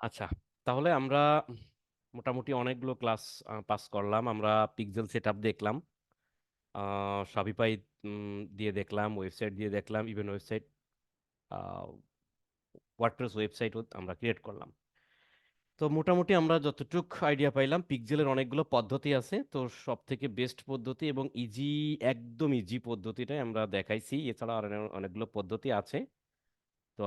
আচ্ছা তাহলে আমরা মোটামুটি অনেকগুলো ক্লাস পাস করলাম। আমরা পিক্সেল সেটআপ দেখলাম শপিফাই দিয়ে দেখলাম, ওয়েবসাইট দিয়ে দেখলাম ইভেন ওয়েবসাইট ওয়ার্ডপ্রেস ওয়েবসাইটও আমরা ক্রিয়েট করলাম। তো মোটামুটি আমরা যতটুক আইডিয়া পাইলাম পিক্সেলের অনেকগুলো পদ্ধতি আছে। তো সব থেকে বেস্ট পদ্ধতি এবং ইজি একদম ইজি পদ্ধতিটাই আমরা দেখাইছি। এছাড়া আর অনেকগুলো পদ্ধতি আছে। তো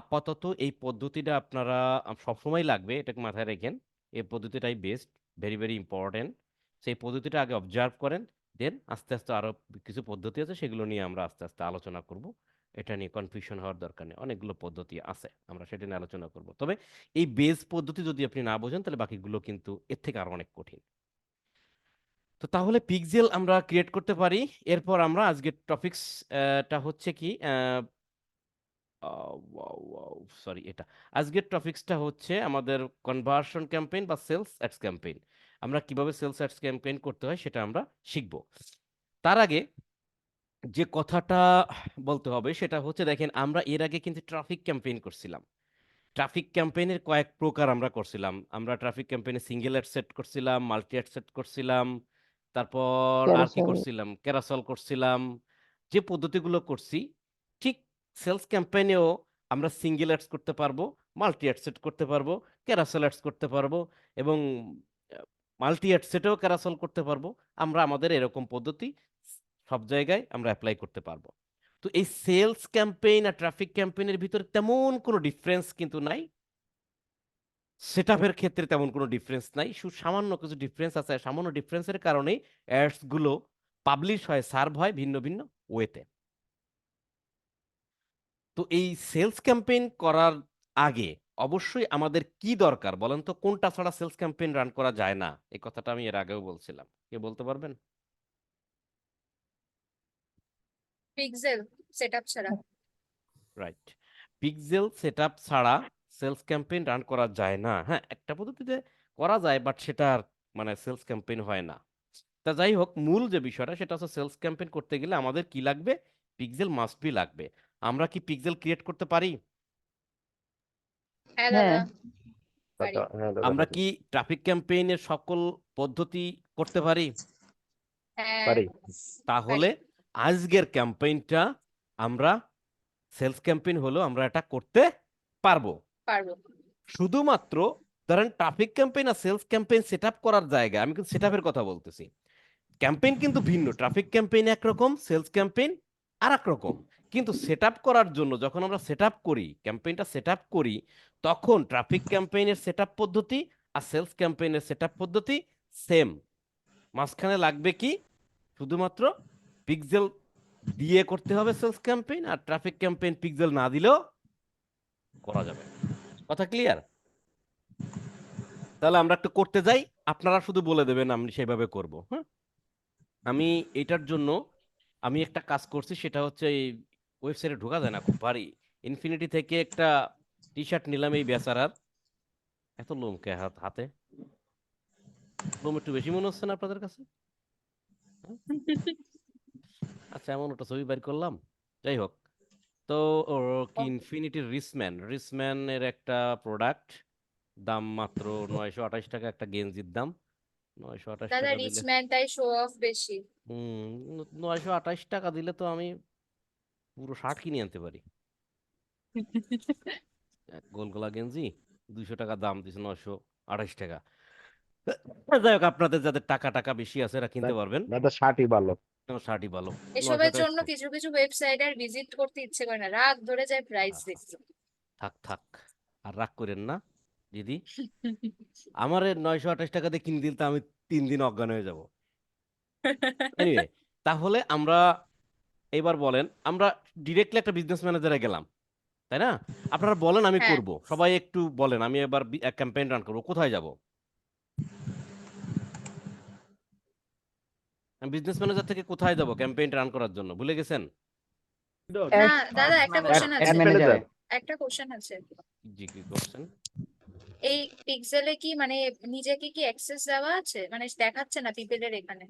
আপাতত এই পদ্ধতিটা আপনারা সবসময় লাগবে, এটাকে মাথায় রেখেন। এই পদ্ধতিটাই বেস্ট ভেরি ভেরি ইম্পর্টেন্ট সেই পদ্ধতিটা আগে অবজার্ভ করেন, দেন আস্তে আস্তে আরও কিছু পদ্ধতি আছে, সেগুলো নিয়ে আমরা আস্তে আস্তে আলোচনা করব। এটা নিয়ে কনফিউশন হওয়ার দরকার নেই, অনেকগুলো পদ্ধতি আছে, আমরা সেটা নিয়ে আলোচনা করব। তবে এই বেস পদ্ধতি যদি আপনি না বোঝেন, তাহলে বাকিগুলো কিন্তু এর থেকে আরও অনেক কঠিন। তো তাহলে পিক্সেল আমরা ক্রিয়েট করতে পারি। এরপর আমরা আজকের টপিক্সটা হচ্ছে কি সরি এটা। আজকের টপিক্সটা হচ্ছে আমাদের কনভার্সন ক্যাম্পেইন বা সেলস অ্যাডস ক্যাম্পেইন আমরা কীভাবে সেলস অ্যাডস ক্যাম্পেইন করতে হয় সেটা আমরা শিখব। তার আগে যে কথাটা বলতে হবে সেটা হচ্ছে দেখেন আমরা এর আগে কিন্তু ট্রাফিক ক্যাম্পেইন করছিলাম। ট্রাফিক ক্যাম্পেইনের কয়েক প্রকার আমরা করছিলাম। আমরা ট্রাফিক ক্যাম্পেইনে সিঙ্গেল অ্যাড সেট করছিলাম মাল্টি অ্যাড সেট করছিলাম তারপর আর কি করছিলাম? ক্যারাসল করছিলাম। যে পদ্ধতিগুলো করছি সেলস ক্যাম্পেইনেও আমরা সিঙ্গেল অ্যাডস করতে পারব মাল্টি অ্যাডসেট করতে পারব ক্যারাসল অ্যাডস করতে পারব এবং মাল্টি অ্যাডসেটেও ক্যারাসল করতে পারব। আমরা আমাদের এরকম পদ্ধতি সব জায়গায় আমরা অ্যাপ্লাই করতে পারব। তো এই সেলস ক্যাম্পেইন আর ট্রাফিক ক্যাম্পেইনের ভিতরে তেমন কোনো ডিফারেন্স কিন্তু নাই। সেটআপের ক্ষেত্রে তেমন কোনো ডিফারেন্স নাই। শুধু সামান্য কিছু ডিফারেন্স আছে। সামান্য ডিফারেন্সের কারণেই অ্যাডসগুলো পাবলিশ হয় সার্ভ হয় ভিন্ন ভিন্ন ওয়েতে তো এই সেলস ক্যাম্পেইন করার আগে অবশ্যই আমাদের কি দরকার? বলেন তো কোনটা ছাড়া সেলস ক্যাম্পেইন রান করা যায় না? এই কথাটা আমি এর আগেও বলছিলাম। কে বলতে পারবেন? পিক্সেল সেটআপ ছাড়া। রাইট পিক্সেল সেটআপ ছাড়া সেলস ক্যাম্পেইন রান করা যায় না। হ্যাঁ একটা পদ্ধতিতে করা যায় বাট সেটা আর মানে সেলস ক্যাম্পেইন হয় না। তা যাই হোক মূল যে বিষয়টা সেটা হচ্ছে সেলস ক্যাম্পেইন করতে গেলে আমাদের কি লাগবে? পিক্সেল মাস্ট বি লাগবে। আমরা কি পিক্সেল ক্রিয়েট করতে পারি? হ্যাঁ হ্যাঁ। হ্যাঁ আমরা কি ট্রাফিক ক্যাম্পেইনের সকল পদ্ধতি করতে পারি? হ্যাঁ। তাহলে আজকের ক্যাম্পেইনটা আমরা সেলস ক্যাম্পেইন হলো আমরা এটা করতে পারব। পারব। শুধুমাত্র ধরেন ট্রাফিক ক্যাম্পেইন আর সেলস ক্যাম্পেইন সেট আপ করার জায়গা আমি কিন্তু সেট কথা বলতেছি। ক্যাম্পেইন কিন্তু ভিন্ন ট্রাফিক ক্যাম্পেইন একরকম সেলস ক্যাম্পেইন আর এক রকম কিন্তু সেট করার জন্য যখন আমরা সেট করি ক্যাম্পেইনটা সেট করি, তখন ট্রাফিক ক্যাম্পেইনের সেট পদ্ধতি আর সেলস ক্যাম্পেইনের সেট পদ্ধতি সেম মাঝখানে লাগবে কি? শুধুমাত্র পিক্সেল দিয়ে করতে হবে সেলস ক্যাম্পেইন আর ট্রাফিক ক্যাম্পেইন পিক্সেল না দিলেও করা যাবে। কথা ক্লিয়ার তাহলে আমরা একটু করতে যাই। আপনারা শুধু বলে দেবেন আমি সেভাবে করব হ্যাঁ? আমি এটার জন্য আমি একটা কাজ করছি, সেটা হচ্ছে এই ওয়েবসাইটে ঢোকা যায় না খুব ভারী। ইনফিনিটি থেকে একটা টি শার্ট নিলাম এই বেচারার। এত লোম কে হাত হাতে? লোম একটু বেশি মনে হচ্ছে না আপনাদের কাছে? আচ্ছা এমন ওটা ছবি বের করলাম। যাই হোক। তো ইনফিনিটি রিসম্যান রিসম্যান এর একটা প্রোডাক্ট দাম মাত্র নয়শো আঠাশ টাকা একটা গেঞ্জির দাম। নয়শো আঠাশ টাকা দিলে তাই শো অফ বেশি। হুম নয়শো আঠাশ টাকা দিলে তো আমি পুরো শার্ট কিনে আনতে পারি। গোল গলা গেঞ্জি দুইশো টাকা দাম দিছে নয়শো আঠাশ টাকা। যাই হোক আপনাদের যাদের টাকা টাকা বেশি আছে এরা কিনতে পারবেন। দাদা শার্টই ভালো। শার্টই ভালো। এসবের জন্য কিছু কিছু ওয়েবসাইট আর ভিজিট করতে ইচ্ছে করে না। রাত ধরে যায় প্রাইস দেখতে। থাক থাক। আর রাগ করেন না দিদি। আমার নয়শো আঠাশ টাকা দিয়ে কিনে দিলে তো আমি তিন দিন অজ্ঞান হয়ে যাব। তাহলে আমরা এবার বলেন আমরা ডিরেক্টলি একটা বিজনেস ম্যানেজারে গেলাম তাই না? আপনারা বলেন আমি হ্যাঁ। করব। সবাই একটু বলেন আমি এবার ক্যাম্পেইন রান করব কোথায় যাব? আমি বিজনেস ম্যানেজার থেকে কোথায় যাব ক্যাম্পেইন রান করার জন্য? ভুলে গেছেন? না দাদা একটা কোশ্চেন আছে। একটা কোশ্চেন আছে। জি কি করছেন এই পিক্সেলে কি মানে নিজেকে কি অ্যাক্সেস দেওয়া আছে? মানে দেখাচ্ছে না পিপেলের এখানে?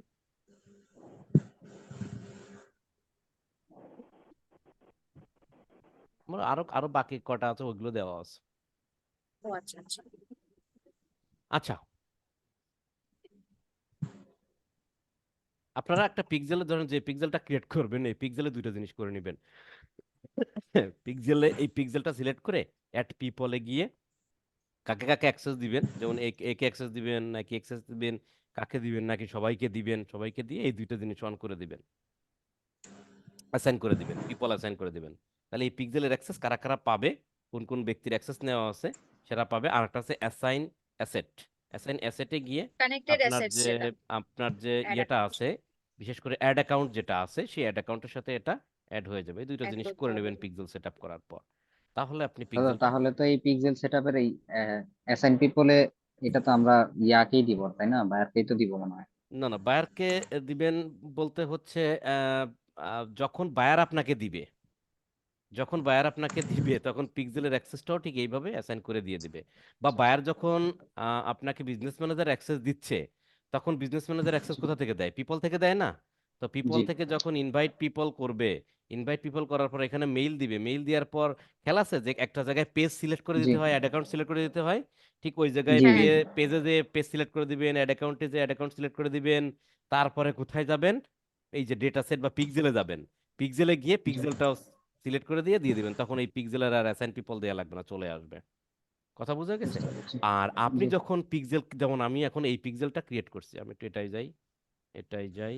আমার আরও আরও বাকি কটা আছে ওইগুলো দেওয়া আছে। ও আচ্ছা আচ্ছা। আচ্ছা। আপনারা একটা পিক্সেলে ধরেন যে পিক্সেলটা ক্রিয়েট করবেন এই পিক্সেলে দুইটা জিনিস করে নেবেন। পিক্সেলে এই পিক্সেলটা সিলেক্ট করে অ্যাট পিপলে গিয়ে কাকে কাকে অ্যাক্সেস দিবেন? যেমন এ- একে অ্যাক্সেস দিবেন নাকি অ্যাক্সেস দিবেন কাকে দিবেন নাকি সবাইকে দিবেন? সবাইকে দিয়ে এই দুইটা জিনিস অন করে দিবেন। অ্যাসাইন করে দিবেন পিপল অ্যাসাইন করে দিবেন। তাহলে এই পিক্সেলের অ্যাক্সেস কারা কারা পাবে? কোন কোন ব্যক্তির অ্যাক্সেস নেওয়া আছে সেটা পাবে। আর একটা আছে অ্যাসাইন অ্যাসেট অ্যাসাইন অ্যাসেটে গিয়ে কানেক্টেড আপনার অ্যাসেটস যে আপনার যে ইয়েটা আছে বিশেষ করে অ্যাড অ্যাকাউন্ট যেটা আছে সেই অ্যাড অ্যাকাউন্টের সাথে এটা অ্যাড হয়ে যাবে। এই দুইটা জিনিস করে। নেবেন পিক্সেল সেটআপ করার পর। তাহলে আপনি পিক্সেল তাহলে তো এই পিক্সেল সেটআপের এই অ্যাসাইন পিপলে এটা তো আমরা ইয়াকেই দিব তাই না? বায়ারকেই তো দিব মনে হয়। না না বায়ারকে দিবেন বলতে হচ্ছে আহ, আহ, যখন বায়ার আপনাকে দিবে যখন বায়ার আপনাকে দিবে তখন পিক্সেলের অ্যাক্সেসটাও ঠিক এইভাবে অ্যাসাইন করে দিয়ে দিবে। বা বায়ার যখন আপনাকে বিজনেস ম্যানেজার অ্যাক্সেস দিচ্ছে তখন বিজনেস ম্যানেজার অ্যাক্সেস কোথা থেকে দেয়? পিপল থেকে দেয় না? তো পিপল থেকে যখন ইনভাইট পিপল করবে ইনভাইট পিপল করার পর এখানে মেইল দিবে। মেইল দেওয়ার পর খেলা আছে যে একটা জায়গায় পেজ সিলেক্ট করে দিতে হয় অ্যাড অ্যাকাউন্ট সিলেক্ট করে দিতে হয়। ঠিক ওই জায়গায়। পেজে যে পেজ সিলেক্ট করে দিবেন অ্যাড অ্যাকাউন্টে যে অ্যাড অ্যাকাউন্ট সিলেক্ট করে দিবেন তারপরে কোথায় যাবেন? এই যে ডেটা সেট বা পিক্সেলে যাবেন। পিক্সেলে গিয়ে পিক্সেলটাও সিলেক্ট করে দিয়ে দিয়ে দিবেন। তখন এই পিক্সেলের আর অ্যাসাইন পিপল দেওয়া লাগবে না চলে আসবে। কথা বোঝা গেছে? আর আপনি যখন পিক্সেল যেমন আমি এখন এই পিক্সেলটা ক্রিয়েট করছি আমি একটু এটাই যাই এটাই যাই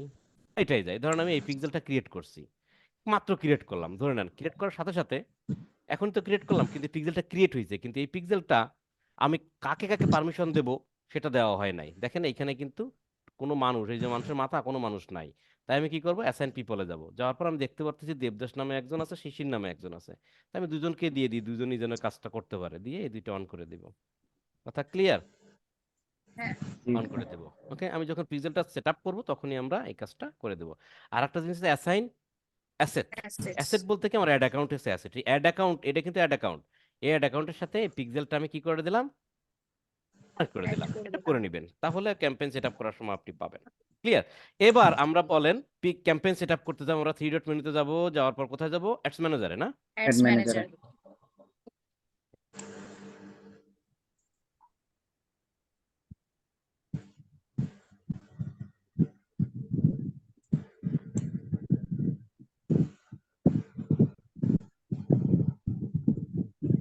এটাই যাই। ধরেন আমি এই পিক্সেলটা ক্রিয়েট করছি মাত্র ক্রিয়েট করলাম। ধরে নেন ক্রিয়েট করার সাথে সাথে এখন তো ক্রিয়েট করলাম কিন্তু পিক্সেলটা ক্রিয়েট হয়েছে কিন্তু এই পিক্সেলটা আমি কাকে কাকে পারমিশন দেব সেটা দেওয়া হয় নাই। দেখেন এখানে কিন্তু কোনো মানুষ এই যে মানুষের মাথা কোনো মানুষ নাই। তাই আমি কি করব? অ্যাসাইন পিপলে যাব। যাওয়ার পর আমি দেখতে পারতেছি দেবদাস নামে একজন আছে শিশির নামে একজন আছে। তাই আমি দুজনকে দিয়ে দিই দুজনই যেন কাজটা করতে পারে। দিয়ে এই দুইটা অন করে দিব। কথা ক্লিয়ার অন করে দেব। ওকে আমি যখন পিক্সেলটা সেট আপ করব তখনই আমরা এই কাজটা করে দেবো। আর একটা জিনিস অ্যাসাইন অ্যাসেট অ্যাসেট বলতে কি? আমার অ্যাড অ্যাকাউন্ট এসে অ্যাসেট অ্যাড অ্যাকাউন্ট এটা কিন্তু অ্যাড অ্যাকাউন্ট এই অ্যাড অ্যাকাউন্টের সাথে পিক্সেলটা আমি কি করে দিলাম? করে দিলাম। এটা দিলাম। করে নেবেন। তাহলে ক্যাম্পেইন সেট আপ করার সময় আপনি পাবেন। ক্লিয়ার এবার আমরা বলেন পিক ক্যাম্পেইন সেট আপ করতে যাব আমরা থ্রি ডট মেনুতে যাব যাওয়ার পর কোথায় যাব? অ্যাডস ম্যানেজারে না? Manager. manager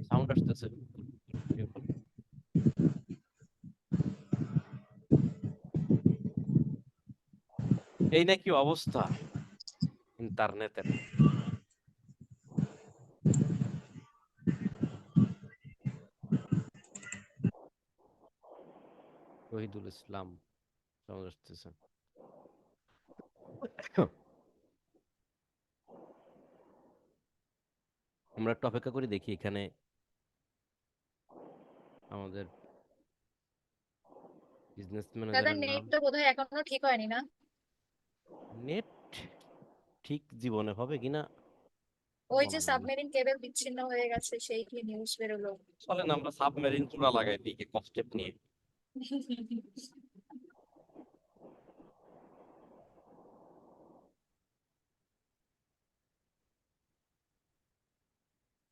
সাউন্ড আসতেছে। এই নাকি অবস্থা? ইন্টারনেটের। শহীদুল ইসলাম আসতেছে। আমরা একটু অপেক্ষা করে দেখি এখানে আমাদের বিজনেস দাদা নেট তো বোধহয় এখনও ঠিক হয়নি না? নেট ঠিক জীবনে হবে কিনা? ওই যে সাবমেরিন কেবল বিচ্ছিন্ন হয়ে গেছে সেই কি নিউজ বেরোলো? চলেন আমরা সাবমেরিন চূড়া লাগাই দিই কনসেপ্ট নিয়ে।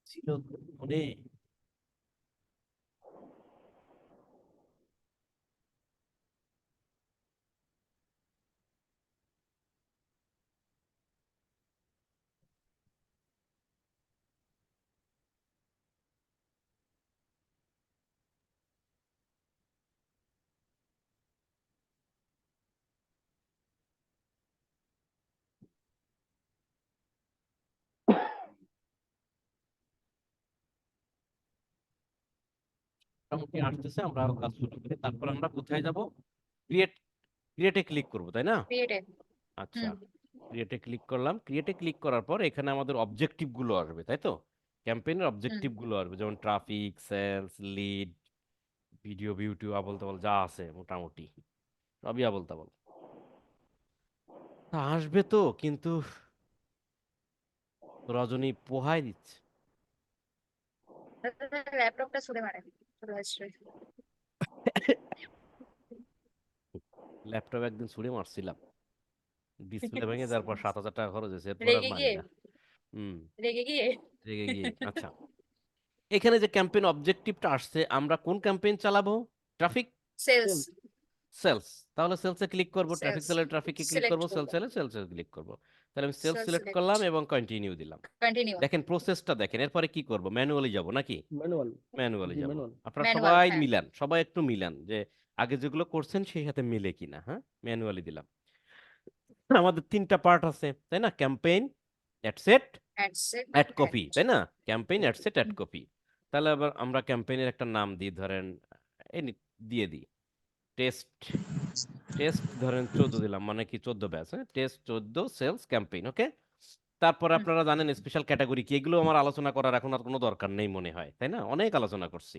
ছিল মনে মোটামুটি আসতেছে আমরা আরও কাজ শুরু করি। তারপর আমরা কোথায় যাব? ক্রিয়েট ক্রিয়েটে ক্লিক করব তাই না? আচ্ছা ক্রিয়েটে ক্লিক করলাম। ক্রিয়েটে ক্লিক করার পর এখানে আমাদের অবজেক্টিভগুলো আসবে তাই তো? ক্যাম্পেইনের অবজেক্টিভগুলো আসবে যেমন traffic sales lead video beauty আবল তাবল যা আছে মোটামুটি সবই আবল তাবল তা আসবে তো কিন্তু রজনী পোহাই দিচ্ছে। ল্যাপটপটা ছুড়ে মারে। ল্যাপটপ একদিন ছুড়ে মারছিলাম। ডিসপ্লে ভেঙে যাওয়ার পর সাত হাজার টাকা খরচ হয়েছে এরপর আর রেগে মারি গিয়ে? না হুম। রেগে গিয়ে? রেগে গিয়ে আচ্ছা। এখানে যে ক্যাম্পেইন অবজেক্টিভটা আসছে আমরা কোন ক্যাম্পেইন চালাবো? ট্রাফিক সেলস সেলস তাহলে সেলসে ক্লিক করব ট্রাফিক সেলের ট্রাফিকে ক্লিক করব সেলস সেলে সেলসে ক্লিক করব তাহলে আমি সেলস সিলেক্ট করলাম এবং কন্টিনিউ দিলাম কন্টিনিউ দেখেন প্রসেসটা দেখেন এরপরে কি করব ম্যানুয়ালি যাব নাকি ম্যানুয়াল ম্যানুয়ালি যাব আপনারা সবাই হ্যাঁ। মিলান সবাই একটু মিলান যে আগে যেগুলো করছেন সেই সাথে মিলে কিনা হ্যাঁ ম্যানুয়ালি দিলাম আমাদের তিনটা পার্ট আছে তাই না campaign ad set ad set ad copy তাই না campaign ad set ad copy তাহলে আবার আমরা ক্যাম্পেইনের একটা নাম দিই ধরেন এই দিয়ে দিই টেস্ট টেস্ট ধরেন চোদ্দ দিলাম মানে কি চোদ্দ ব্যাচ হ্যাঁ? টেস্ট চোদ্দ সেলস ক্যাম্পেইন ওকে? তারপর। আপনারা জানেন স্পেশাল ক্যাটাগরি কি? এগুলো আমার আলোচনা করার এখন আর কোনো দরকার নেই মনে হয় তাই না? অনেক আলোচনা করছি।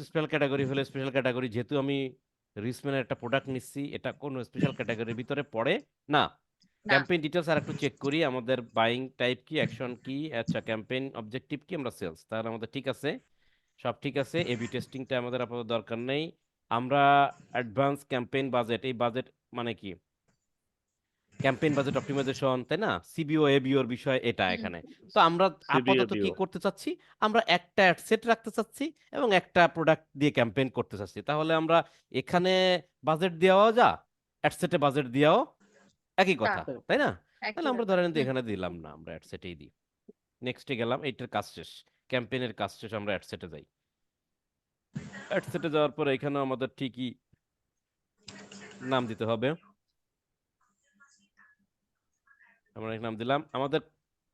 স্পেশাল ক্যাটাগরি হলে স্পেশাল ক্যাটাগরি যেহেতু আমি রিসম্যানের একটা প্রোডাক্ট নিচ্ছি এটা কোনো স্পেশাল ক্যাটাগরির ভিতরে পড়ে না। না। ক্যাম্পেইন ডিটেলস আর একটু চেক করি আমাদের বাইং টাইপ কি অ্যাকশন কি আচ্ছা ক্যাম্পেইন অবজেক্টিভ কি আমরা সেলস তাহলে আমাদের ঠিক আছে সব ঠিক আছে এবি টেস্টিংটা আমাদের আপাতত দরকার নেই। আমরা অ্যাডভান্স ক্যাম্পেইন বাজেট এই বাজেট মানে কি? ক্যাম্পেইন বাজেট অপটিমাইজেশন তাই না? সিবিও এবিওর বিষয় এটা এখানে। তো আমরা আপাতত কি করতে চাচ্ছি? আমরা একটা অ্যাডসেট রাখতে চাচ্ছি এবং একটা প্রোডাক্ট দিয়ে ক্যাম্পেইন করতে চাচ্ছি। তাহলে আমরা এখানে বাজেট দেওয়াও যা অ্যাডসেটে বাজেট দেওয়াও একই কথা তাই না? তাহলে আমরা ধরেন যে এখানে দিলাম না আমরা অ্যাডসেটেই দিই। নেক্সটে গেলাম এইটার কাজ শেষ। ক্যাম্পেইনের কাজ শেষ আমরা অ্যাডসেটে যাই। অ্যাডসেটে যাওয়ার পর এখানে আমাদের ঠিকই নাম দিতে হবে। আমরা নাম দিলাম। আমাদের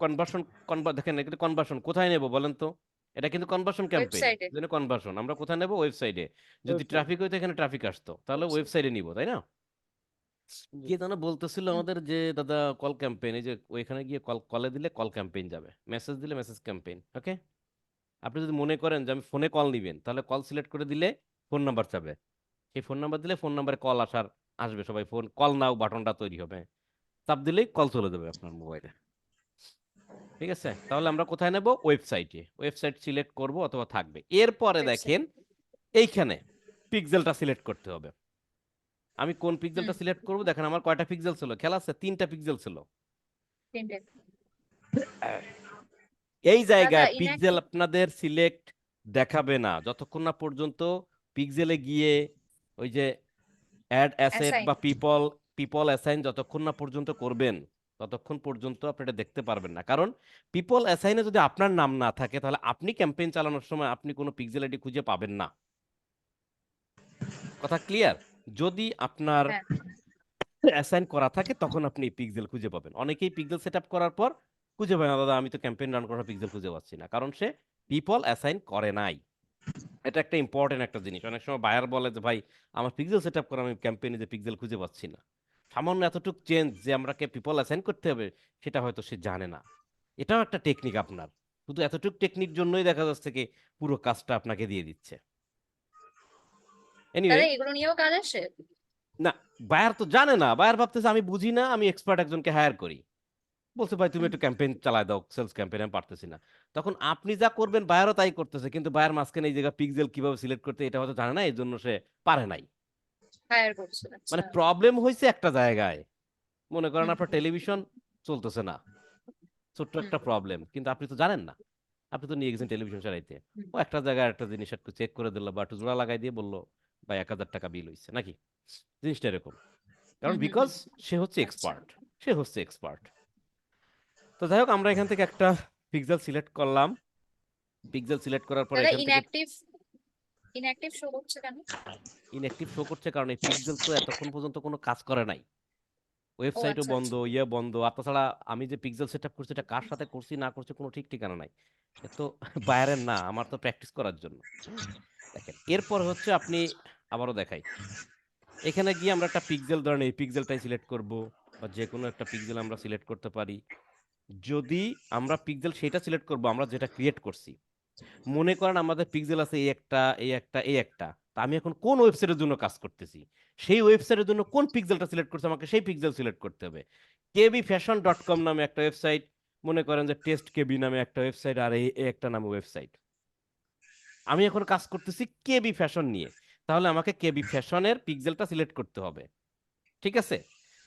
কনভার্সন কনভার দেখেন এটা কনভার্সন কোথায় নেব বলেন তো? এটা কিন্তু কনভার্সন ক্যাম্পেইন। জন্য কনভার্সন আমরা কোথায় নেব? ওয়েবসাইটে যদি। ট্রাফিক হইতো এখানে ট্রাফিক আসতো। তাহলে ওয়েবসাইটে নিব তাই না। কে যেন বলতেছিল। আমাদের যে দাদা কল ক্যাম্পেইন এই যে ওইখানে গিয়ে কল কলে দিলে কল ক্যাম্পেইন যাবে। মেসেজ দিলে মেসেজ ক্যাম্পেইন ওকে আপনি যদি মনে করেন যে আমি ফোনে কল নিবেন তাহলে কল সিলেক্ট করে দিলে ফোন নাম্বার চাবে। সেই ফোন নাম্বার দিলে ফোন নাম্বারে কল আসার আসবে সবাই ফোন কল নাও বাটনটা তৈরি হবে। চাপ দিলেই কল চলে যাবে আপনার মোবাইলে ঠিক আছে? তাহলে আমরা কোথায় নেব? ওয়েবসাইটে ওয়েবসাইট সিলেক্ট করব অথবা থাকবে। এরপরে দেখেন এইখানে পিক্সেলটা সিলেক্ট করতে হবে। আমি কোন পিক্সেলটা হুম। সিলেক্ট করব? দেখেন আমার কয়টা পিক্সেল ছিল? খেলা আছে? তিনটা পিক্সেল ছিল। তিনটে। এই জায়গায় পিক্সেল আপনাদের সিলেক্ট দেখাবে না যতক্ষণ না পর্যন্ত পিক্সেলে গিয়ে ওই যে অ্যাড অ্যাসেট Assign। বা পিপল পিপল অ্যাসাইন যতক্ষণ না পর্যন্ত করবেন ততক্ষণ পর্যন্ত আপনি এটা দেখতে পারবেন না কারণ পিপল অ্যাসাইনে যদি আপনার নাম না থাকে তাহলে আপনি ক্যাম্পেইন চালানোর সময় আপনি কোনো পিক্সেল আইডি খুঁজে পাবেন না কথা ক্লিয়ার যদি আপনার হ্যাঁ। অ্যাসাইন করা থাকে তখন আপনি পিক্সেল খুঁজে পাবেন অনেকেই পিক্সেল সেট আপ করার পর খুঁজে পায় না দাদা আমি তো ক্যাম্পেইন রান করার পিক্সেল খুঁজে পাচ্ছি না। কারণ সে পিপল অ্যাসাইন করে নাই। এটা একটা ইম্পর্টেন্ট একটা জিনিস। অনেক সময় বায়ার বলে যে ভাই আমার পিক্সেল সেট আপ করা আমি ক্যাম্পেইনে যে পিক্সেল খুঁজে পাচ্ছি না। সামান্য এতটুক চেঞ্জ যে আমরাকে পিপল অ্যাসাইন করতে হবে সেটা হয়তো সে জানে না। এটাও একটা টেকনিক আপনার। শুধু এতটুক টেকনিক জন্যই দেখা যাচ্ছে কি পুরো কাজটা আপনাকে দিয়ে দিচ্ছে। এগুলো নিয়েও কাজ আসে না বায়ার তো জানে না। বায়ার ভাবতেছে আমি বুঝি না আমি এক্সপার্ট একজনকে হায়ার করি। বলছে ভাই তুমি একটু ক্যাম্পেইন চালায় দাও সেলস ক্যাম্পেইন আমি পারতেছি না। তখন আপনি যা করবেন বায়ারও তাই করতেছে। কিন্তু বায়ার মাঝখানে এই জায়গা পিক্সেল কীভাবে সিলেক্ট করতে এটা হয়তো জানে না এই জন্য সে পারে নাই। হায়ার করছে মানে আচ্ছা। প্রবলেম হয়েছে একটা জায়গায়। মনে করেন। আপনার টেলিভিশন চলতেছে না। ছোট্ট একটা প্রবলেম কিন্তু আপনি তো জানেন না। আপনি তো নিয়ে গেছেন টেলিভিশন হুম। ও একটা জায়গায় একটা জিনিস একটু চেক করে দিল বা একটু জোড়া লাগাই দিয়ে বলল ভাই এক হাজার টাকা বিল হয়েছে নাকি? জিনিসটা এরকম। কারণ বিকজ সে হচ্ছে আচ্ছা। এক্সপার্ট সে হচ্ছে এক্সপার্ট তো যাই হোক আমরা এখান থেকে একটা পিক্সেল সিলেক্ট করলাম। পিক্সেল সিলেক্ট করার পরে এখান থেকে ইনঅ্যাক্টিভ ইনঅ্যাক্টিভ শো করছে কেন? ইনঅ্যাক্টিভ শো করছে কারণ এই পিক্সেল তো এতক্ষণ পর্যন্ত কোনো কাজ করে নাই। ওয়েবসাইটও আচ্ছা, বন্ধ ইয়ে বন্ধ আর তাছাড়া আমি যে পিক্সেল সেট আপ করছি এটা কার সাথে করছি না করছি কোনো ঠিক ঠিকানা নাই। তো বাইরের না আমার তো প্র্যাকটিস করার জন্য। দেখেন এরপর হচ্ছে আপনি আবারও দেখাই। এখানে গিয়ে আমরা একটা পিক্সেল ধরেন এই পিক্সেলটাই সিলেক্ট করব বা যে কোনো একটা পিক্সেল আমরা সিলেক্ট করতে পারি। যদি আমরা পিক্সেল সেটা সিলেক্ট করব, আমরা যেটা ক্রিয়েট করছি। মনে করেন আমাদের পিক্সেল আছে এই একটা এই একটা এই একটা। তা আমি এখন কোন ওয়েবসাইটের জন্য কাজ করতেছি? সেই ওয়েবসাইটের জন্য কোন পিক্সেলটা সিলেক্ট করছে? আমাকে সেই পিক্সেল সিলেক্ট করতে হবে। কেবি ফ্যাশন ডট কম নামে একটা ওয়েবসাইট মনে করেন যে টেস্ট কেবি নামে একটা ওয়েবসাইট আর এই একটা নামে ওয়েবসাইট আমি এখন কাজ করতেছি কেবি ফ্যাশন নিয়ে। তাহলে আমাকে কেবি ফ্যাশনের পিক্সেলটা সিলেক্ট করতে হবে। ঠিক আছে?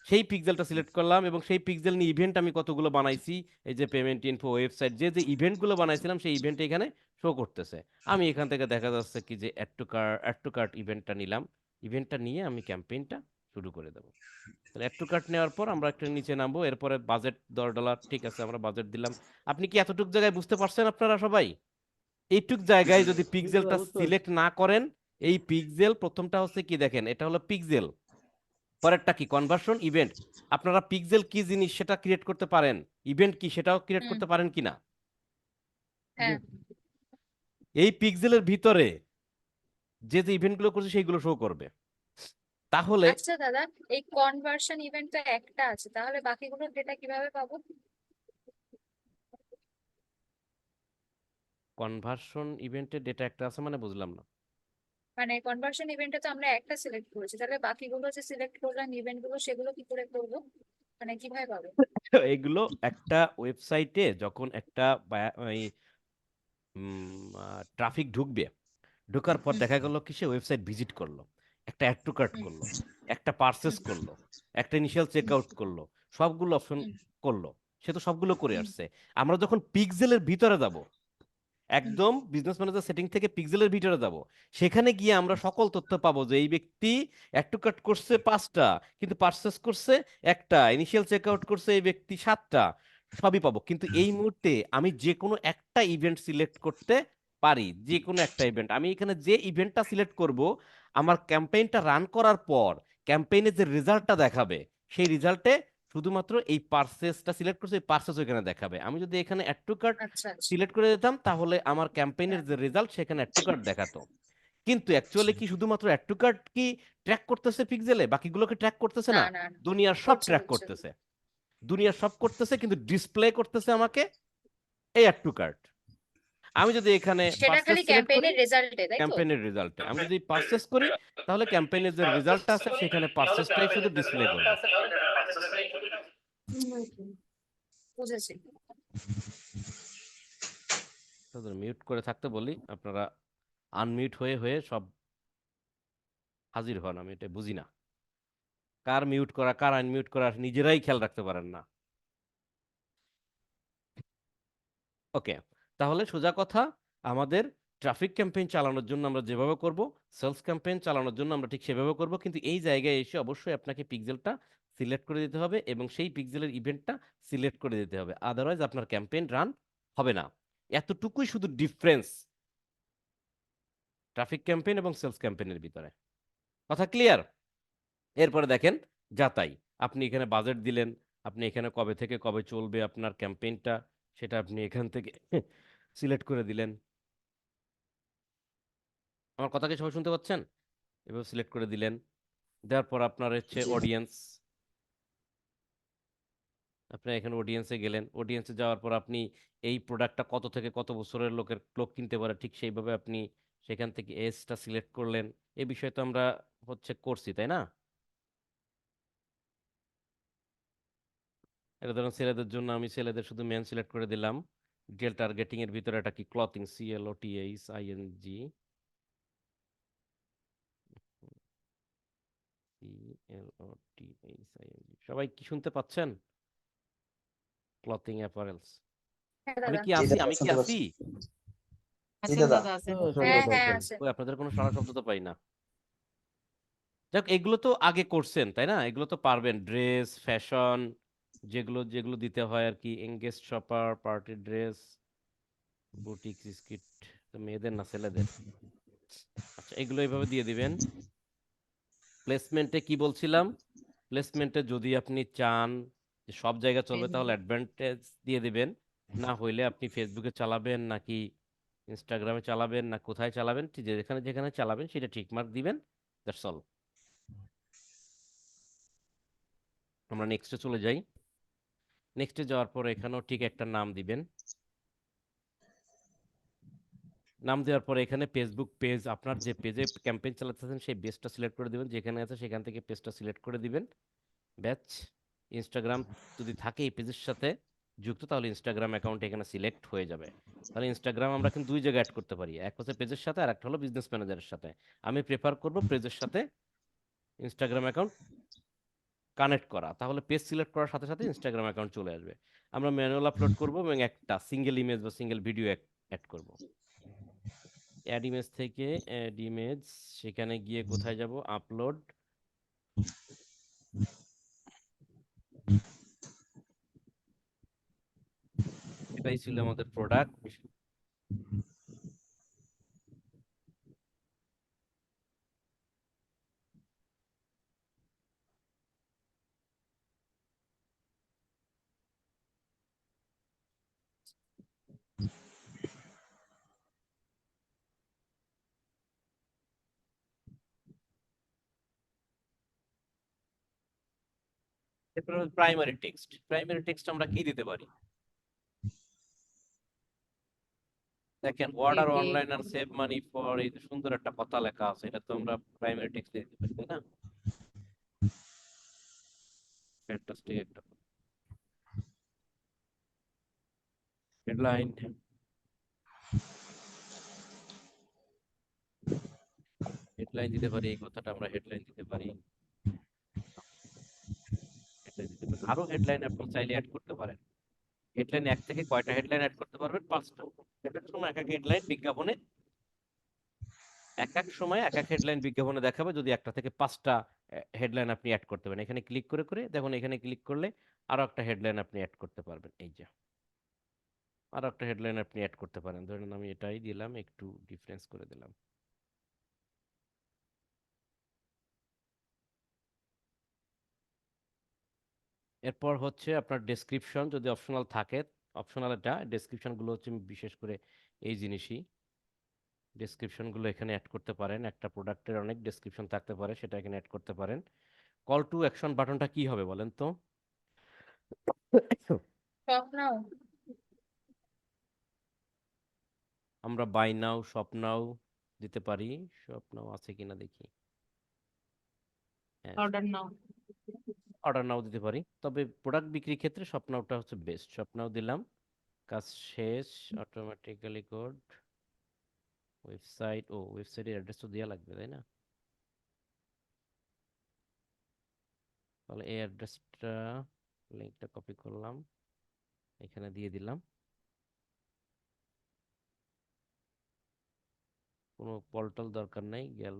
সেই পিক্সেলটা সিলেক্ট করলাম এবং সেই পিক্সেল নিয়ে ইভেন্ট আমি কতগুলো বানাইছি এই যে পেমেন্ট ইনফো ওয়েবসাইট যে যে ইভেন্টগুলো বানাইছিলাম সেই ইভেন্ট এখানে শো করতেছে। আমি এখান থেকে দেখা যাচ্ছে কি যে add to cart add to cart ইভেন্টটা নিলাম। ইভেন্টটা নিয়ে আমি ক্যাম্পেইনটা শুরু করে দেবো। তাহলে অ্যাড টু কার্ট নেওয়ার পর আমরা একটু নিচে নামবো এরপরে বাজেট দশ ডলার ঠিক আছে আমরা বাজেট দিলাম। আপনি কি এতটুক জায়গায় বুঝতে পারছেন আপনারা সবাই? এইটুক জায়গায় যদি পিক্সেলটা সিলেক্ট না করেন এই পিক্সেল প্রথমটা হচ্ছে কি দেখেন এটা হলো পিক্সেল পরেরটা কি? কনভার্সন ইভেন্ট আপনারা পিক্সেল কি জিনিস সেটা ক্রিয়েট করতে পারেন? ইভেন্ট কি সেটাও ক্রিয়েট করতে পারেন কিনা? হ্যাঁ। এই পিক্সেলের ভিতরে যে যে ইভেন্টগুলো করছে সেইগুলো শো করবে। তাহলে আচ্ছা দাদা এই কনভার্সন ইভেন্ট তো একটা আছে। তাহলে বাকিগুলোর ডেটা কীভাবে পাবো? কনভার্সন ইভেন্টের ডেটা একটা আছে মানে বুঝলাম না। মানে কনভার্সন ইভেন্টে তো আমরা একটা সিলেক্ট করেছি। তাহলে বাকিগুলো যে সিলেক্ট করলাম ইভেন্টগুলো সেগুলো কি করে করব? মানে কীভাবে পাবো? এগুলো একটা ওয়েবসাইটে যখন একটা ট্রাফিক ঢুকবে ঢোকার পর দেখা গেল কি সে ওয়েবসাইট ভিজিট করল একটা অ্যাড টু কার্ট করল একটা পারচেস করল একটা ইনিশিয়াল চেক আউট করল সবগুলো অপশন করল সে তো সবগুলো করে আসছে। আমরা যখন পিক্সেলের ভিতরে যাব একদম বিজনেস ম্যানেজার সেটিং থেকে পিক্সেলের ভিতরে যাব। সেখানে গিয়ে আমরা সকল তথ্য পাবো যে এই ব্যক্তি অ্যাড টু কার্ট করছে পাঁচটা কিন্তু পারচেস করছে একটা ইনিশিয়াল চেক আউট করছে এই ব্যক্তি সাতটা সবই পাবো। কিন্তু এই মুহূর্তে আমি যে কোনো একটা ইভেন্ট সিলেক্ট করতে পারি যে কোনো একটা ইভেন্ট আমি এখানে যে ইভেন্টটা সিলেক্ট করব আমার ক্যাম্পেইনটা রান করার পর ক্যাম্পেইনের যে রেজাল্টটা দেখাবে সেই রেজাল্টে শুধুমাত্র এই পার্সেসটা সিলেক্ট করছে এই পার্সেস ওইখানে দেখাবে। আমি যদি এখানে অ্যাড টু কার্ট আচ্ছা আচ্ছা। সিলেক্ট করে দিতাম তাহলে আমার ক্যাম্পেইনের যে রেজাল্ট সেখানে অ্যাড টু কার্ট দেখাতো। কিন্তু অ্যাকচুয়ালি কি শুধুমাত্র অ্যাড টু কার্ট কি ট্র্যাক করতেছে পিক্সেলে বাকিগুলোকে ট্র্যাক করতেছে না। দুনিয়ার সব ট্র্যাক করতেছে। দুনিয়ার সব করতেছে কিন্তু ডিসপ্লে করতেছে আমাকে এই অ্যাড টু কার্ট আমি যদি এখানে সেটা খালি ক্যাম্পেইনের রেজাল্টে তাই তো? ক্যাম্পেইনের রেজাল্টে আমি যদি পারচেস করি তাহলে ক্যাম্পেইনের যে রেজাল্টটা আছে সেখানে পারচেসটাই শুধু ডিসপ্লে করবে। বুঝেছি। তাদের মিউট করে থাকতে বলি আপনারা আনমিউট হয়ে হয়ে সব হাজির হন আমি এটা বুঝি না। কার মিউট করা কার আনমিউট করা নিজেরাই খেয়াল রাখতে পারেন না। ওকে তাহলে সোজা কথা, আমাদের ট্রাফিক ক্যাম্পেইন চালানোর জন্য আমরা যেভাবে করব সেলস ক্যাম্পেইন চালানোর জন্য আমরা ঠিক সেভাবে করব, কিন্তু এই জায়গায় এসে অবশ্যই আপনাকে পিক্সেলটা সিলেক্ট করে দিতে হবে এবং সেই পিক্সেলের ইভেন্টটা সিলেক্ট করে দিতে হবে। আদারওয়াইজ আপনার ক্যাম্পেইন রান হবে না। এতটুকুই শুধু ডিফারেন্স ট্রাফিক ক্যাম্পেইন এবং সেলস ক্যাম্পেইনের ভিতরে। কথা ক্লিয়ার এরপরে দেখেন যাতাই আপনি এখানে বাজেট দিলেন, আপনি এখানে কবে থেকে কবে চলবে আপনার ক্যাম্পেইনটা সেটা আপনি এখান থেকে সিলেক্ট করে দিলেন। আমার কথা কি সবাই শুনতে পাচ্ছেন? এভাবে সিলেক্ট করে দিলেন। দেওয়ার পর আপনার হচ্ছে অডিয়েন্স আপনি এখানে অডিয়েন্সে গেলেন। অডিয়েন্সে যাওয়ার পর আপনি এই প্রোডাক্টটা কত থেকে কত বছরের লোকের লোক কিনতে পারে ঠিক সেইভাবে আপনি সেখান থেকে এজটা সিলেক্ট করলেন। এ বিষয়ে তো আমরা হচ্ছে করছি তাই না? এটা ধরুন ছেলেদের জন্য আমি ছেলেদের শুধু মেন সিলেক্ট করে দিলাম। ডিটেল টার্গেটিং এর ভিতরে এটা কি? Clothing C L O T H I N G C L O T H I N G সবাই কি শুনতে পাচ্ছেন? ক্লথিং অ্যাপারেলস হ্যাঁ আমি কি আছি? আমি কি আছি? হ্যাঁ হ্যাঁ আছে ওই আপনাদের কোনো সারা শব্দ তো পাই না। যাক এগুলো তো আগে করছেন তাই না? এগুলো তো পারবেন। ড্রেস ফ্যাশন যেগুলো যেগুলো দিতে হয় আর কি engage shopper party dress boutique skirt মেয়েদের না ছেলেদের? আচ্ছা এগুলো এইভাবে দিয়ে দিবেন। প্লেসমেন্টে কি বলছিলাম? প্লেসমেন্টে যদি আপনি চান যে সব জায়গা চলবে তাহলে অ্যাডভান্টেজ দিয়ে দিবেন। না হইলে আপনি ফেসবুকে চালাবেন নাকি ইনস্টাগ্রামে চালাবেন না কোথায় চালাবেন ঠিক যেখানে যেখানে চালাবেন সেটা ঠিক মার্ক দিবেন। দ্যাটস অল আমরা নেক্সটে চলে যাই। নেক্সটে যাওয়ার পর এখানেও ঠিক একটা নাম দিবেন। নাম দেওয়ার পরে এখানে ফেসবুক পেজ আপনার যে পেজে ক্যাম্পেইন চালাতেছেন, সেই পেজটা সিলেক্ট করে দিবেন। যেখানে আছে সেখান থেকে পেজটা সিলেক্ট করে দিবেন। ব্যাচ ইনস্টাগ্রাম যদি থাকে এই পেজের সাথে যুক্ত, তাহলে ইনস্টাগ্রাম অ্যাকাউন্ট এখানে সিলেক্ট হয়ে যাবে। তাহলে ইনস্টাগ্রাম আমরা কিন্তু দুই জায়গায় অ্যাড করতে পারি। এক হচ্ছে পেজের সাথে আর একটা হলো বিজনেস ম্যানেজারের সাথে। আমি প্রেফার করব পেজের সাথে ইনস্টাগ্রাম অ্যাকাউন্ট কানেক্ট করা। তাহলে পেজ সিলেক্ট করার সাথে সাথে ইনস্টাগ্রাম অ্যাকাউন্ট চলে আসবে। আমরা ম্যানুয়াল আপলোড করব এবং একটা সিঙ্গেল ইমেজ বা সিঙ্গেল ভিডিও অ্যাড করব। অ্যাড ইমেজ থেকে অ্যাড ইমেজ সেখানে গিয়ে কোথায় যাব? আপলোড এটাই ছিল আমাদের প্রোডাক্ট এরপর প্রাইমারি টেক্সট প্রাইমারি টেক্সট আমরা কি দিতে পারি? দেখেন অর্ডার অনলাইন আর সেভ মানি ফর এই সুন্দর একটা কথা লেখা আছে এটা তো আমরা প্রাইমারি টেক্সট দিতে পারি তাই না? ফ্যান্টাস্টিক একটা হেডলাইন হেডলাইন দিতে পারি এই কথাটা আমরা হেডলাইন দিতে পারি। Headline দিতে পারি। আরও হেডলাইন আপনি চাইলে অ্যাড করতে পারেন। হেডলাইন এক থেকে কয়টা হেডলাইন অ্যাড করতে পারবেন? পাঁচটা। এক এক সময় এক এক হেডলাইন বিজ্ঞাপনে এক এক সময় এক এক হেডলাইন বিজ্ঞাপনে দেখাবে যদি একটা থেকে পাঁচটা হেডলাইন আপনি অ্যাড করতে পারেন। এখানে ক্লিক করে করে দেখুন এখানে ক্লিক করলে আরও একটা হেডলাইন আপনি অ্যাড করতে পারবেন। এই যে। আরও একটা হেডলাইন আপনি অ্যাড করতে পারেন। ধরেন আমি এটাই দিলাম একটু ডিফারেন্স করে দিলাম। এরপর হচ্ছে আপনার ডেসক্রিপশন যদি অপশনাল থাকে অপশনাল এটা ডেসক্রিপশনগুলো হচ্ছে বিশেষ করে এই জিনিসই। ডেসক্রিপশনগুলো এখানে অ্যাড করতে পারেন একটা প্রোডাক্টের অনেক ডেসক্রিপশন থাকতে পারে সেটা এখানে অ্যাড করতে পারেন। কল টু অ্যাকশন বাটনটা কি হবে বলেন তো? আমরা বাই নাও শপ নাও দিতে পারি। শপ নাও আছে কিনা দেখি। হ্যাঁ। অর্ডার নাও অর্ডার নাও দিতে পারি। তবে প্রোডাক্ট বিক্রির ক্ষেত্রে শপ নাওটা হচ্ছে বেস্ট শপ নাও দিলাম, কাজ শেষ অটোমেটিক্যালি কোড ওয়েবসাইট ও ওয়েবসাইটের অ্যাড্রেস তো দেওয়া লাগবে, তাই না? তাহলে এই অ্যাড্রেসটা লিঙ্কটা কপি করলাম, এখানে দিয়ে দিলাম। কোনো পল্টল দরকার নাই, গেল।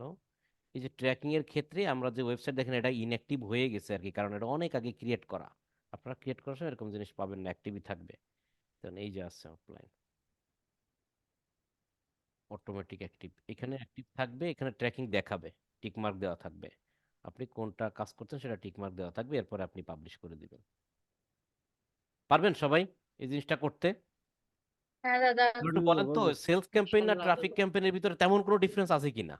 এই যে ট্র্যাকিং এর ক্ষেত্রে আমরা যে ওয়েবসাইট দেখেন এটা ইনঅ্যাক্টিভ হয়ে গেছে আর কি কারণ এটা অনেক আগে ক্রিয়েট করা। আপনারা ক্রিয়েট করার সময় এরকম জিনিস পাবেন না অ্যাক্টিভই থাকবে। কারণ এই যে আছে অফলাইন অটোমেটিক অ্যাক্টিভ এখানে অ্যাক্টিভ থাকবে এখানে ট্র্যাকিং দেখাবে। টিক মার্ক দেওয়া থাকবে। আপনি কোনটা কাজ করছেন সেটা টিক মার্ক দেওয়া থাকবে এরপরে আপনি পাবলিশ করে দিবেন। পারবেন সবাই এই জিনিসটা করতে? হ্যাঁ দাদা। একটু বলেন তো সেলস ক্যাম্পেইন আর ট্রাফিক ক্যাম্পেইনের ভিতরে তেমন কোনো ডিফারেন্স আছে কিনা?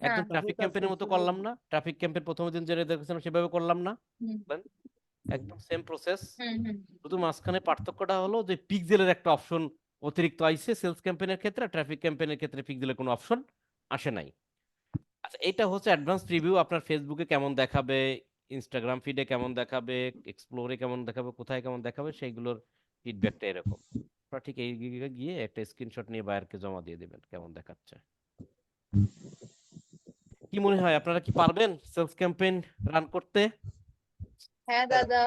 একদম ট্রাফিক ক্যাম্পেইনের মতো করলাম না। ট্রাফিক ক্যাম্পের প্রথম দিন যেটা দেখেছিলাম সেভাবে করলাম না। একদম সেম প্রসেস শুধু মাঝখানে পার্থক্যটা হলো যে পিক্সেলের একটা অপশন অতিরিক্ত আইছে সেলস ক্যাম্পেইনের ক্ষেত্রে ট্রাফিক ক্যাম্পেইনের ক্ষেত্রে পিক্সেলের কোনো অপশন আসে নাই। আচ্ছা এটা হচ্ছে অ্যাডভান্স রিভিউ আপনার ফেসবুকে কেমন দেখাবে? ইনস্টাগ্রাম ফিডে কেমন দেখাবে? এক্সপ্লোরে কেমন দেখাবে? কোথায় কেমন দেখাবে? সেইগুলোর ফিডব্যাকটা এরকম। ঠিক এই গিয়ে একটা স্ক্রিনশট নিয়ে বায়ারকে জমা দিয়ে দিবেন কেমন দেখাচ্ছে। কি মনে হয় আপনারা কি পারবেন সেলস ক্যাম্পেইন রান করতে? হ্যাঁ দাদা।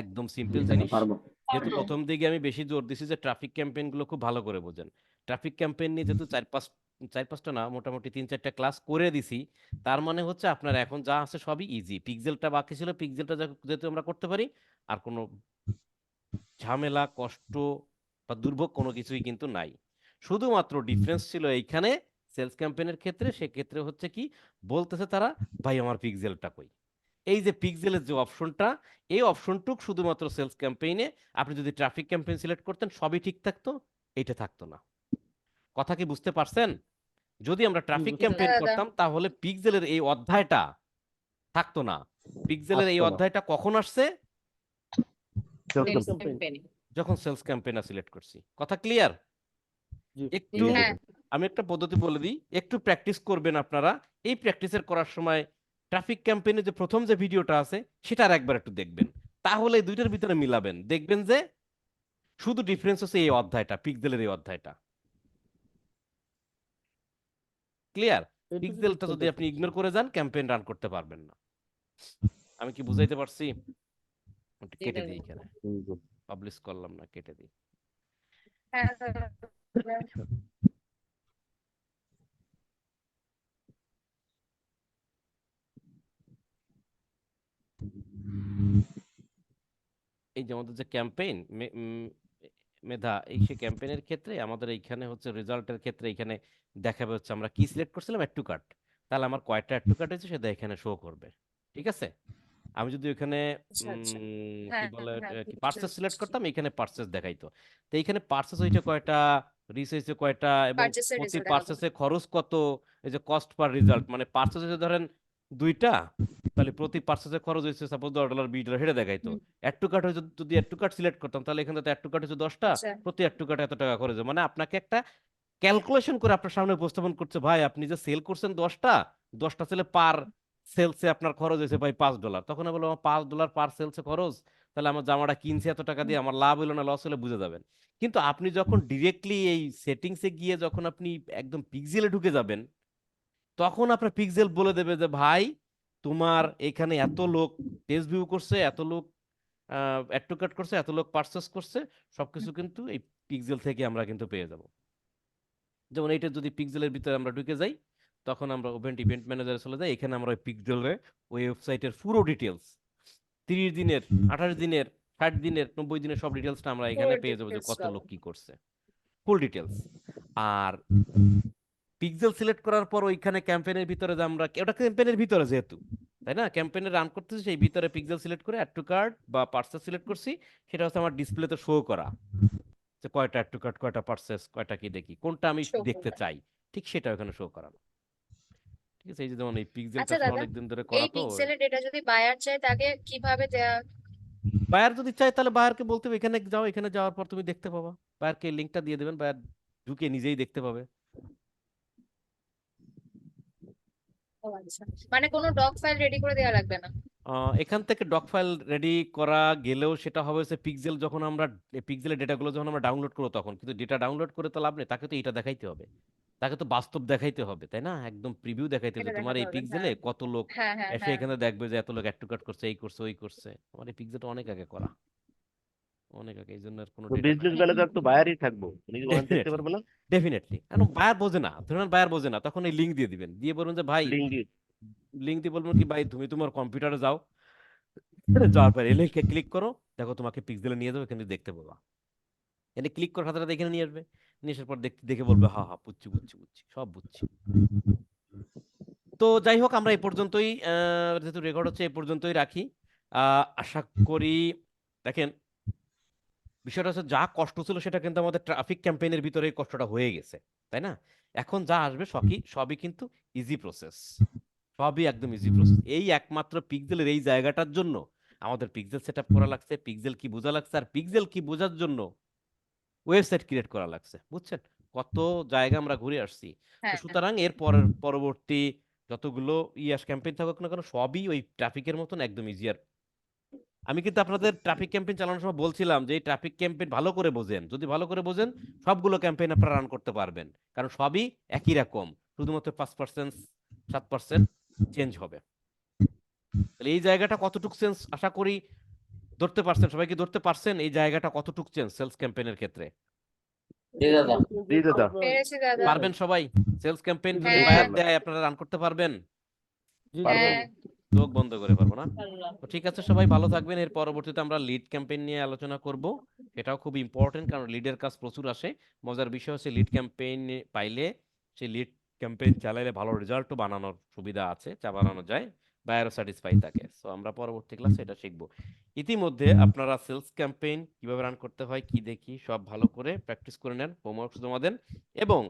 একদম সিম্পল জিনিস। পারব। যেহেতু প্রথম দিকে আমি বেশি জোর দিছি যে ট্রাফিক ক্যাম্পেইনগুলো খুব ভালো করে বোঝেন। ট্রাফিক ক্যাম্পেইন নিয়ে যেহেতু চার পাঁচ চার পাঁচটা না মোটামুটি তিন চারটা ক্লাস করে দিছি তার মানে হচ্ছে আপনার এখন যা আছে সবই ইজি পিক্সেলটা বাকি ছিল পিক্সেলটা যেহেতু আমরা করতে পারি আর কোনো ঝামেলা কষ্ট বা দুর্ভোগ কোনো কিছুই কিন্তু নাই। শুধুমাত্র ডিফারেন্স ছিল এইখানে সেলস ক্যাম্পেইনের ক্ষেত্রে সেক্ষেত্রে হচ্ছে কি বলতেছে তারা ভাই আমার পিক্সেলটা কই? এই যে পিক্সেলের যে অপশনটা এই অপশনটুক শুধুমাত্র সেলস ক্যাম্পেইনে আপনি যদি ট্রাফিক ক্যাম্পেইন সিলেক্ট করতেন সবই ঠিক থাকতো এইটা থাকতো না। কথা কি বুঝতে পারছেন? যদি আমরা ট্রাফিক ক্যাম্পেইন করতাম তাহলে পিক্সেলের এই অধ্যায়টা থাকতো না। পিক্সেলের এই অধ্যায়টা কখন আসছে? যখন সেলস ক্যাম্পেইন সিলেক্ট করছি। কথা ক্লিয়ার? একটু হ্যাঁ। আমি একটা পদ্ধতি বলে দিই একটু প্র্যাকটিস করবেন আপনারা। এই প্র্যাকটিসের করার সময় ট্রাফিক ক্যাম্পেইনে যে প্রথম যে ভিডিওটা আছে সেটা আর একবার একটু দেখবেন। তাহলে এই দুইটার ভিতরে মিলাবেন। দেখবেন যে শুধু ডিফারেন্স হচ্ছে এই অধ্যায়টা পিক্সেলের এই অধ্যায়টা। ক্লিয়ার পিক্সেলটা যদি আপনি ইগনোর করে যান ক্যাম্পেইন রান করতে পারবেন না। আমি কি বুঝাইতে পারছি? কেটে। দিই এখানে। পাবলিশ করলাম না কেটে দিই। এই যে আমাদের যে ক্যাম্পেইন মেধা এই সে ক্যাম্পেইনের ক্ষেত্রে আমাদের এইখানে হচ্ছে রেজাল্টের ক্ষেত্রে এখানে দেখাবে হচ্ছে আমরা কি সিলেক্ট করছিলাম অ্যাড টু কার্ট তাহলে আমার কয়টা অ্যাড টু কার্ট হয়েছে সেটা এখানে শো করবে ঠিক আছে? আমি যদি ওখানে আচ্ছা, আচ্ছা। কি হ্যাঁ, বলে হ্যাঁ, বুঝতে পার্সেস সিলেক্ট করতাম এখানে পার্সেস দেখাইতো। তো এখানে পার্সেস হইছে কয়টা রিস কয়টা এবং প্রতি পার্সেসে খরচ কত এই যে কস্ট পার রেজাল্ট মানে পার্সেস ধরেন দুইটা তাহলে প্রতি পার্সেসে খরচ হয়েছে সাপোজ দশ ডলার বিশ ডলার সেটা দেখাইতো। অ্যাড টু কার্ট যদি অ্যাড টু কার্ট সিলেক্ট করতাম তাহলে এখানে অ্যাড টু কার্ট হচ্ছে দশটা আচ্ছা। প্রতি অ্যাড টু কার্ট এত টাকা খরচ মানে আপনাকে একটা ক্যালকুলেশন করে আপনার সামনে উপস্থাপন করছে ভাই আপনি যে সেল করছেন দশটা দশটা সেলে পার সেলসে আপনার খরচ হয়েছে ভাই পাঁচ ডলার তখন আমি বললাম পাঁচ ডলার পার সেলসে খরচ? তাহলে আমার জামাটা কিনছে এত টাকা দিয়ে আমার লাভ হলো না লস হলে বুঝে যাবেন। কিন্তু আপনি যখন ডিরেক্টলি এই সেটিংসে গিয়ে যখন আপনি একদম পিক্সেলে ঢুকে যাবেন তখন আপনার পিক্সেল বলে দেবে যে ভাই তোমার এখানে এত লোক টেস্ট ভিউ করছে এত লোক অ্যাড টু করছে এত লোক পারচেস করছে সবকিছু কিন্তু এই পিক্সেল থেকে আমরা কিন্তু পেয়ে যাব। যেমন এইটা যদি পিক্সেলের ভিতরে আমরা ঢুকে যাই তখন আমরা ওভেন্ট ইভেন্ট ম্যানেজারে চলে যাই এখানে আমরা ওই পিক্সেলের ওয়েবসাইটের পুরো ডিটেলস তিরিশ দিনের আঠাশ দিনের ষাট দিনের নব্বই দিনের সব ডিটেলসটা আমরা এখানে পেয়ে যাব যে কত লোক কি করছে। ফুল ডিটেলস আর পিক্সেল সিলেক্ট করার পর ওইখানে ক্যাম্পেইনের ভিতরে যে আমরা ওটা ক্যাম্পেইনের ভিতরে যেহেতু তাই না? ক্যাম্পেইনে রান করতেছি সেই ভিতরে পিক্সেল সিলেক্ট করে অ্যাড টু কার্ড বা পার্সেস সিলেক্ট করছি সেটা হচ্ছে আমার ডিসপ্লেতে শো করা। যে কয়টা অ্যাড টু কার্ড কয়টা পার্সেস কয়টা কি দেখি কোনটা আমি দেখতে চাই ঠিক সেটা ওখানে শো করানো ঠিক আছে এই যে যেমন এই পিক্সেলটা আচ্ছা দাদা, অনেকদিন ধরে করা তো এই পিক্সেলের ডেটা যদি বায়ার চায় তাকে কীভাবে দেয়া বায়ার যদি চায় তাহলে বায়ারকে বলতে হবে এখানে যাও এখানে যাওয়ার পর তুমি দেখতে পাবা। বায়ারকে লিঙ্কটা দিয়ে দেবেন বায়ার ঢুকে নিজেই দেখতে পাবে ও আচ্ছা মানে কোনো ডক ফাইল রেডি করে দেওয়া লাগবে না? এখান থেকে ডক ফাইল রেডি করা গেলেও সেটা হবে পিক্সেল যখন আমরা পিক্সেলের ডেটাগুলো যখন আমরা ডাউনলোড করব তখন। কিন্তু ডেটা ডাউনলোড করে তো লাভ নেই তাকে তো এটা দেখাইতে হবে। তাকে তো বাস্তব দেখাইতে হবে তাই না? একদম প্রিভিউ দেখাইতে হবে। তোমার এই পিক্সেলে হ্যাঁ। কত লোক হ্যাঁ হ্যাঁ এসে এখানে দেখবে যে এত লোক অ্যাড টু কাট করছে এই করছে ওই করছে। আমার এই পিক্সেলটা অনেক আগে করা। অনেক আগে এই জন্য আর কোনো বিজনেস তো বাইরেই থাকব। উনি কি ওখানে দেখতে পারবে না? ডেফিনেটলি কারণ বায়ার বোঝে না। ধরুন বায়ার বোঝে না তখন এই লিঙ্ক দিয়ে দিবেন। দিয়ে বলুন যে ভাই লিঙ্ক দিয়ে লিঙ্ক দিয়ে বলবেন কি ভাই তুমি তোমার কম্পিউটারে যাও। যাওয়ার পরে লিঙ্কে ক্লিক করো। দেখো তোমাকে পিক্সেলে নিয়ে যাবে এখানে দেখতে পাবা এনে ক্লিক করার সাথে এখানে নিয়ে আসবে। নিয়ে আসার পর দেখতে দেখে বলবে হা হা বুঝছি বুঝছি বুঝছি সব বুঝছি। তো যাই হোক আমরা এই পর্যন্তই আহ, যেহেতু রেকর্ড হচ্ছে এই পর্যন্তই রাখি। আহ, আশা করি দেখেন বিষয়টা হচ্ছে যা কষ্ট ছিল সেটা কিন্তু আমাদের ট্রাফিক ক্যাম্পেইনের ভিতরে এই কষ্টটা হয়ে গেছে তাই না? এখন যা আসবে সবই সবই কিন্তু ইজি প্রসেস সবই একদম ইজি প্রসেস এই একমাত্র পিক্সেলের এই জায়গাটার জন্য আমাদের পিক্সেল সেট আপ করা লাগছে পিক্সেল কি বোঝা লাগছে আর পিকজেল কি বোঝার জন্য ওয়েবসাইট ক্রিয়েট করা লাগছে বুঝছেন? কত জায়গা আমরা ঘুরে আসছি। হ্যাঁ সুতরাং এর পরের পরবর্তী যতগুলো ইয়াস ক্যাম্পেইন থাকুক না কেন সবই ওই ট্রাফিকের মতন একদম ইজিয়ার আমি কিন্তু আপনাদের ট্রাফিক ক্যাম্পেইন চালানোর সময় বলছিলাম যে এই ট্রাফিক ক্যাম্পেইন ভালো করে বোঝেন। যদি ভালো করে বোঝেন সবগুলো ক্যাম্পেইন আপনারা রান করতে পারবেন। কারণ সবই একই রকম। শুধুমাত্র পাঁচ পার্সেন্ট সাত পার্সেন্ট চেঞ্জ হবে। তাহলে এই জায়গাটা কতটুক চেঞ্জ আশা করি ধরতে পারছেন? সবাই কি ধরতে পারছেন এই জায়গাটা কতটুক চেঞ্জ সেলস ক্যাম্পেইনের ক্ষেত্রে? পারবেন সবাই? সেলস ক্যাম্পেইন যদি হ্যাঁ। বায়ার দেয় আপনারা রান করতে পারবেন? পারব। চোখ বন্ধ করে পারব না। তো ঠিক আছে সবাই ভালো থাকবেন। এর পরবর্তীতে আমরা লিড ক্যাম্পেইন নিয়ে আলোচনা করব। এটাও খুব ইম্পর্টেন্ট কারণ লিডের কাজ প্রচুর আসে। মজার বিষয় হচ্ছে লিড ক্যাম্পেইন পাইলে সেই লিড ক্যাম্পেইন চালাইলে ভালো রেজাল্টও বানানোর সুবিধা আছে চা বানানো যায় বায়ারও স্যাটিসফাই থাকে। সো আমরা পরবর্তী ক্লাসে এটা শিখব। ইতিমধ্যে আপনারা সেলস ক্যাম্পেইন কীভাবে রান করতে হয় কি দেখি সব ভালো করে প্র্যাকটিস করে নেন হোমওয়ার্ক জমা দেন এবং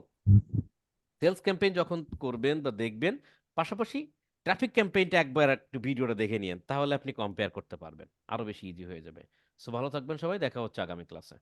সেলস ক্যাম্পেইন যখন করবেন বা দেখবেন পাশাপাশি ট্রাফিক ক্যাম্পেইনটা একবার একটু ভিডিওটা দেখে নিন তাহলে আপনি কম্পেয়ার করতে পারবেন। আরও বেশি ইজি হয়ে যাবে। সো ভালো থাকবেন সবাই, দেখা হচ্ছে আগামী ক্লাসে